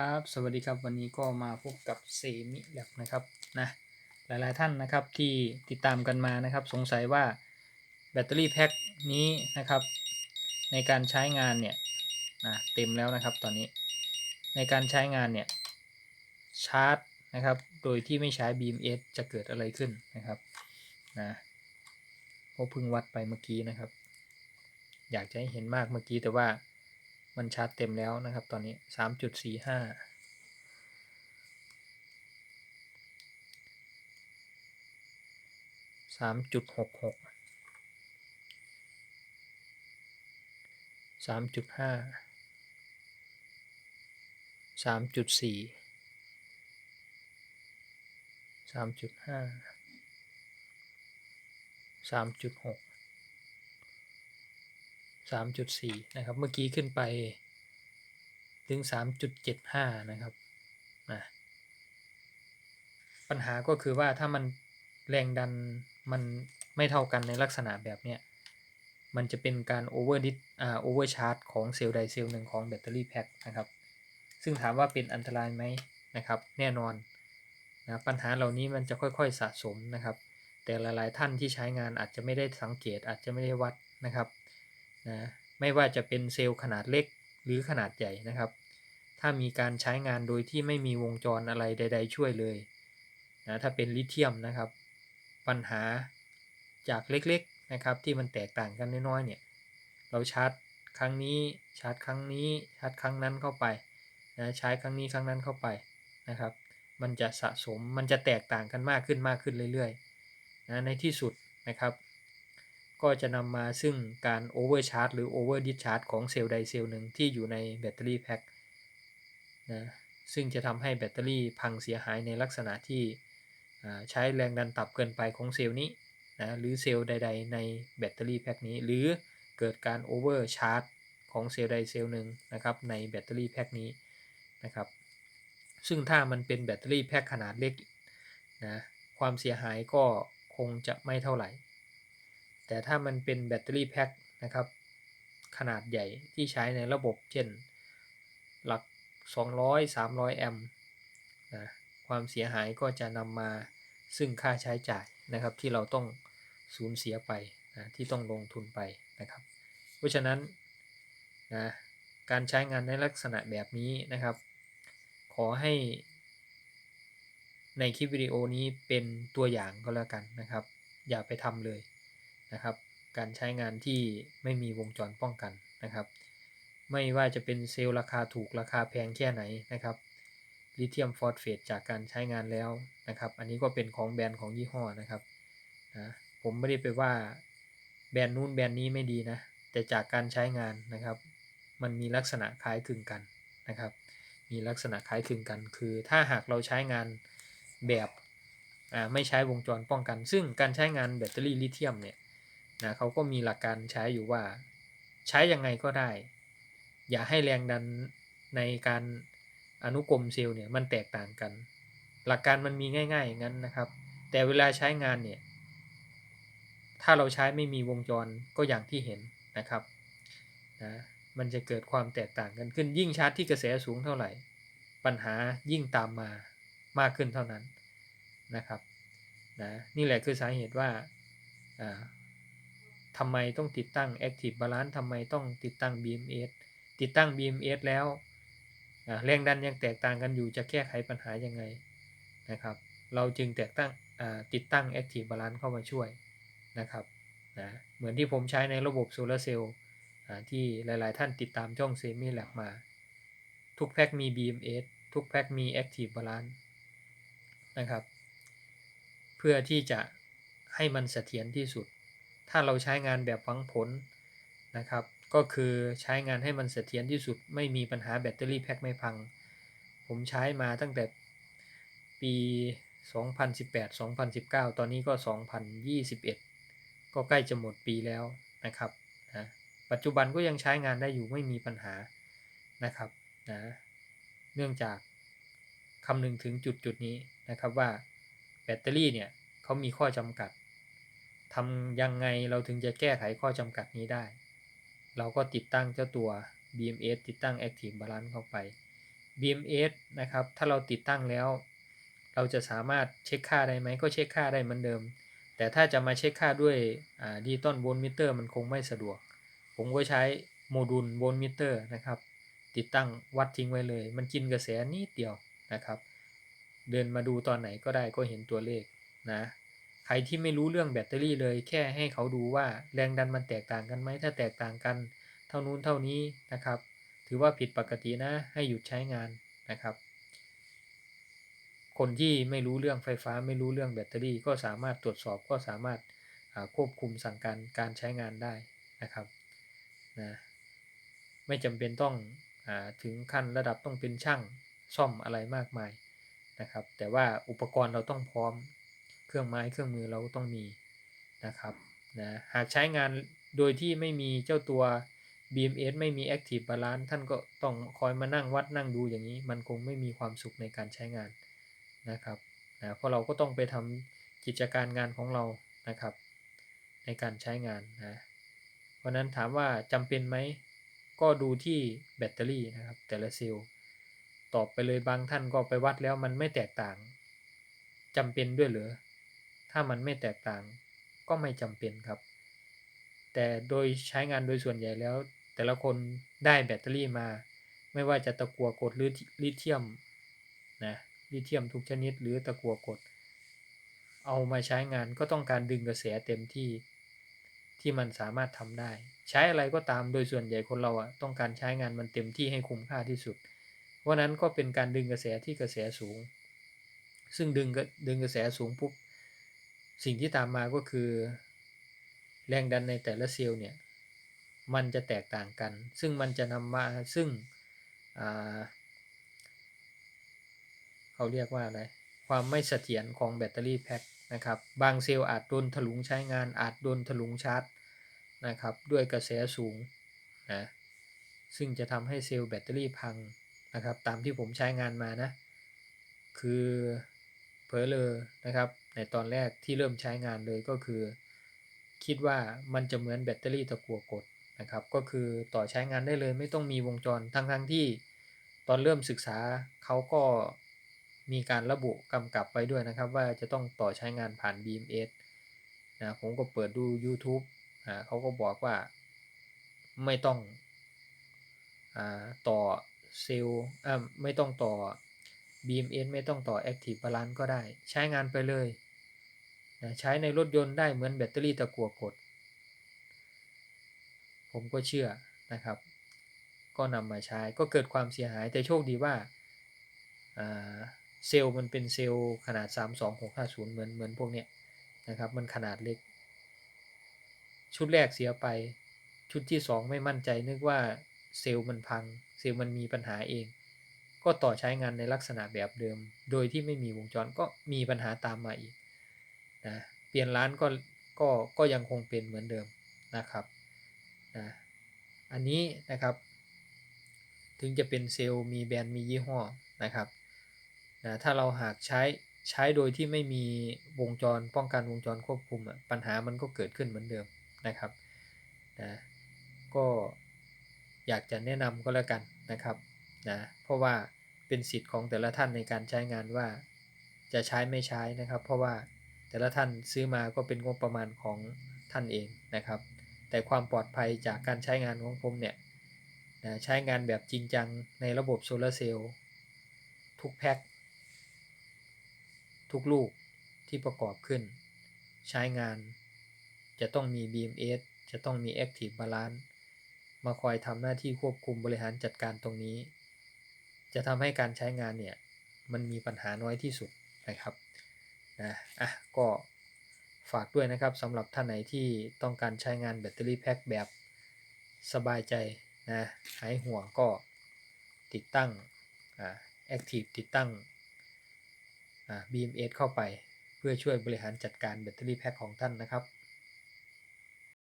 ครับ สวัสดีครับวันนี้ก็มาพบกับเซมิแลบนะครับนะหลายๆท่านนะครับที่ติดตามกันมานะครับ สงสัยว่าแบตเตอรี่แพ็คนี้นะครับ ในการใช้งานเนี่ยนะเต็มแล้วนะครับตอนนี้ในการใช้งานเนี่ยชาร์จนะครับ โดยที่ไม่ใช้ BMS จะเกิดอะไรขึ้นนะครับนะพบเพิ่งวัดไปเมื่อกี้นะครับ อยากจะให้เห็นมากเมื่อกี้แต่ว่า มันชาร์จเต็มแล้วนะครับตอนนี้สามจุดสี่ห้าสามจุดหกหกสามจุดห้าสามจุดสี่สามจุดห้าสามจุดหก 3.4 นะครับ เมื่อกี้ขึ้นไปถึง 3.75 นะครับนะปัญหาก็คือว่าถ้ามันแรงดันมันไม่เท่ากันในลักษณะแบบเนี้ย มันจะเป็นการโอเวอร์ดิสอ่าโอเวอร์ชาร์จของเซลล์ใดเซลล์หนึ่งของแบตเตอรี่แพ็คนะครับ ซึ่งถามว่าเป็นอันตรายไหมนะครับ แน่นอนนะปัญหาเหล่านี้มันจะค่อยๆสะสมนะครับ แต่หลายๆท่านที่ใช้งานอาจจะไม่ได้สังเกตอาจจะไม่ได้วัดนะครับ นะไม่ว่าจะเป็นเซลล์ขนาดเล็กหรือขนาดใหญ่นะครับ ถ้ามีการใช้งานโดยที่ไม่มีวงจรอะไรใด ๆ ช่วยเลยนะถ้าเป็นลิเธียมนะครับ ปัญหาจากเล็กๆนะครับที่มันแตกต่างกันน้อยๆเนี่ยเราชาร์จครั้งนี้ชาร์จครั้งนี้ชาร์จครั้งนั้นเข้าไปนะใช้ครั้งนี้ครั้งนั้นเข้าไปนะครับ มันจะสะสมมันจะแตกต่างกันมากขึ้นมากขึ้นเรื่อยๆนะในที่สุดนะครับ ก็จะนำมาซึ่งการโอเวอร์ชาร์จหรือโอเวอร์ดิชาร์จของเซลล์ใดเซลล์หนึ่งที่อยู่ในแบตเตอรี่แพ็คนะซึ่งจะทำให้แบตเตอรี่พังเสียหายในลักษณะที่ใช้แรงดันต่ำเกินไปของเซลล์นี้นะหรือเซลล์ใด ๆ ในแบตเตอรี่แพ็คนี้ หรือเกิดการโอเวอร์ชาร์จของเซลล์ใดเซลล์หนึ่งนะครับในแบตเตอรี่แพ็คนี้นะครับซึ่งถ้ามันเป็นแบตเตอรี่แพ็คขนาดเล็กนะความเสียหายก็คงจะไม่เท่าไหร่ แต่ถ้ามันเป็นแบตเตอรี่แพ็คนะครับ ขนาดใหญ่ที่ใช้ในระบบเช่น หลัก 200 300 แอมป์นะความเสียหายก็จะนำมาซึ่งค่าใช้จ่ายนะครับ ที่เราต้องสูญเสียไปนะที่ต้องลงทุนไปนะครับ เพราะฉะนั้นนะการใช้งานในลักษณะแบบนี้นะครับ ขอให้ ในคลิปวิดีโอนี้เป็นตัวอย่างก็แล้วกันนะครับ อย่าไปทำเลย นะครับ การใช้งานที่ไม่มีวงจรป้องกันนะครับ ไม่ว่าจะเป็นเซลล์ราคาถูกราคาแพงแค่ไหนนะครับลิเธียมฟอสเฟตจากการใช้งานแล้วนะครับ อันนี้ก็เป็นของแบรนด์ของยี่ห้อนะครับนะผมไม่ได้ไปว่าแบรนด์นู้นแบรนด์นี้ไม่ดีนะ แต่จากการใช้งานนะครับ มันมีลักษณะคล้ายคลึงกันนะครับ มีลักษณะคล้ายคลึงกัน คือถ้าหากเราใช้งานแบบไม่ใช้วงจรป้องกัน ซึ่งการใช้งานแบตเตอรี่ลิเธียมเนี่ย นะเขาก็มีหลักการใช้อยู่ว่า ใช้ยังไงก็ได้ อย่าให้แรงดันในการอนุกรมเซลล์เนี่ยมันแตกต่างกัน หลักการมันมีง่ายๆอย่างนั้นนะครับ แต่เวลาใช้งานเนี่ย ถ้าเราใช้ไม่มีวงจรก็อย่างที่เห็นนะครับนะมันจะเกิดความแตกต่างกันขึ้นยิ่งชาร์จที่กระแสสูงเท่าไหร่ ปัญหายิ่งตามมามากขึ้นเท่านั้นนะครับนะนี่แหละคือสาเหตุว่า ทำไมต้องติดตั้ง Active Balance ทำไมต้องติดตั้ง BMS ติดตั้ง BMS แล้วแรงดันยังแตกต่างกันอยู่จะแก้ไขปัญหายังไงนะครับ เราจึงแตกตั้งติดตั้ง Active Balance เข้ามาช่วยนะครับนะเหมือนที่ผมใช้ในระบบโซลาเซลล์ที่หลาย ๆ ท่านติดตามช่องเซมิแลบมา ทุกแพ็คมี BMS ทุกแพ็คมี Active Balance นะครับ เพื่อที่จะให้มันเสถียรที่สุด ถ้าเราใช้งานแบบฟังผลนะครับ ก็คือใช้งานให้มันเสถียรที่สุด ไม่มีปัญหาแบตเตอรี่แพ็คไม่พัง ผมใช้มาตั้งแต่ปี 2018 2019 ตอนนี้ก็ 2021 ก็ใกล้จะหมดปีแล้วนะครับนะปัจจุบันก็ยังใช้งานได้อยู่ไม่มีปัญหานะครับนะเนื่องจากคำนึงถึงจุดจุดนี้นะครับว่าแบตเตอรี่เนี่ยเขามีข้อจำกัด ทำยังไงเราถึงจะแก้ไขข้อจำกัดนี้ได้ เราก็ติดตั้งเจ้าตัว BMS ติดตั้ง Active Balance เข้าไป BMS นะครับ ถ้าเราติดตั้งแล้ว เราจะสามารถเช็คค่าได้ไหม ก็เช็คค่าได้เหมือนเดิม แต่ถ้าจะมาเช็คค่าด้วยดิจิตอลโวลต์มิเตอร์มันคงไม่สะดวก ผมก็ใช้โมดูลโวลต์มิเตอร์นะครับ ติดตั้งวัดทิ้งไว้เลย มันกินกระแสนิดเดียวนะครับ เดินมาดูตอนไหนก็ได้ก็เห็นตัวเลขนะ ใครที่ไม่รู้เรื่องแบตเตอรี่เลย แค่ให้เขาดูว่าแรงดันมันแตกต่างกันไหมถ้าแตกต่างกัน เท่านู้นเท่านี้นะครับ ถือว่าผิดปกตินะให้หยุดใช้งานนะครับ คนที่ไม่รู้เรื่องไฟฟ้าไม่รู้เรื่องแบตเตอรี่ ก็สามารถตรวจสอบก็สามารถควบคุมสั่งการการใช้งานได้นะครับนะไม่จำเป็นต้องอถึงขั้นระดับต้องเป็นช่างซ่อมอะไรมากมายนะครับ แต่ว่าอุปกรณ์เราต้องพร้อม รื่องไม้เครื่องมือเราต้องมีนะครับนะหากใช้งานโดยที่ไม่มีเจ้าตัว BMS ไม่มี Active Balance ท่านก็ต้องคอยมานั่งวัดนั่งดูอย่างนี้ มันคงไม่มีความสุขในการใช้งานนะครับนะเพราะเราก็ต้องไปทำกิจการงานของเรานะครับ ในการใช้งานนะเพราะนั้นถามว่าจำเป็นไหมก็ดูที่แบตเตอรี่นะครับ แต่ละเซลล์ตอบไปเลยบางท่านก็ไปวัดแล้วมันไม่แตกต่างจำเป็นด้วยเหรอ ถ้ามันไม่แตกต่างก็ไม่จำเป็นครับ แต่โดยใช้งานโดยส่วนใหญ่แล้ว แต่ละคนได้แบตเตอรี่มา ไม่ว่าจะตะกัวกดหรือลิเธียมนะลิเธียมทุกชนิดหรือตะกัวกด เอามาใช้งานก็ต้องการดึงกระแสเต็มที่ที่มันสามารถทำได้ ใช้อะไรก็ตามโดยส่วนใหญ่คนเราอะต้องการใช้งานมันเต็มที่ให้คุ้มค่าที่สุด เพราะนั้นก็เป็นการดึงกระแสที่กระแสสูง ซึ่งดึงดึงกระแสสูงปุ๊บ สิ่งที่ตามมาก็คือ แรงดันในแต่ละเซลล์เนี่ย มันจะแตกต่างกัน ซึ่งมันจะนำมาซึ่งเขาเรียกว่าอะไร ความไม่เสถียรของแบตเตอรี่แพ็คนะครับ บางเซลล์อาจโดนถลุงใช้งาน อาจโดนถลุงชาร์จนะครับ ด้วยกระแสสูงนะ ซึ่งจะทำให้เซลล์แบตเตอรี่พังนะครับ ตามที่ผมใช้งานมานะ คือ เพลเลอนะครับ ในตอนแรกที่เริ่มใช้งานเลยก็คือ คิดว่ามันจะเหมือนแบตเตอรี่ตะกั่วกดนะครับ ก็คือต่อใช้งานได้เลยไม่ต้องมีวงจรทั้งๆทที่ตอนเริ่มศึกษาเขาก็มีการระบุกำกับไว้ด้วยนะครับ ว่าจะต้องต่อใช้งานผ่าน BMS นะผมก็เปิดดู YouTube อ่าเขาก็บอกว่าไม่ต้องอ่าต่อเซลล์อ่าไม่ต้องต่อ BMS ไม่ต้องต่อ Active Balance ก็ได้ ใช้งานไปเลยนะใช้ในรถยนต์ได้เหมือนแบตเตอรี่ตะกั่วกด ผมก็เชื่อนะครับ ก็นำมาใช้ก็เกิดความเสียหายแต่โชคดีว่าเซลล์มันเป็นเซลล์ขนาด 32650 เหมือนเหมือนพวกเนี้ยนะครับ มันขนาดเล็ก ชุดแรกเสียไป ชุดที่ 2 ไม่มั่นใจนึกว่าเซลล์มันพัง เซลล์มันมีปัญหาเอง ก็ต่อใช้งานในลักษณะแบบเดิม โดยที่ไม่มีวงจรก็มีปัญหาตามมาอีกนะเปลี่ยนร้านก็ก็ก็ยังคงเป็นเหมือนเดิมนะครับนะอันนี้นะครับถึงจะเป็นเซลล์มีแบรนด์มียี่ห้อนะครับนะถ้าเราหากใช้ใช้โดยที่ไม่มีวงจรป้องกันวงจรควบคุมปัญหามันก็เกิดขึ้นเหมือนเดิมนะครับนะก็อยากจะแนะนำก็แล้วกันนะครับ นะเพราะว่าเป็นสิทธิ์ของแต่ละท่านในการใช้งานว่า จะใช้ไม่ใช้นะครับ เพราะว่าแต่ละท่านซื้อมาก็เป็นงบประมาณของท่านเองนะครับ แต่ความปลอดภัยจากการใช้งานของผมเนี่ยนะใช้งานแบบจริงจังในระบบโซลาเซลล์ทุกแพ็คทุกลูกที่ประกอบขึ้น ใช้งานจะต้องมี BMS จะต้องมี Active Balance มาคอยทำหน้าที่ควบคุมบริหารจัดการตรงนี้ จะทำให้การใช้งานเนี่ยมันมีปัญหาน้อยที่สุดนะครับนะอะก็ฝากด้วยนะครับสำหรับท่านไหนที่ต้องการใช้งานแบตเตอรี่แพ็คแบบสบายใจนะหายห่วงก็ติดตั้งอ่า Active ติดตั้งอ่า BMS เข้าไป เพื่อช่วยบริหารจัดการแบตเตอรี่แพ็คของท่านนะครับ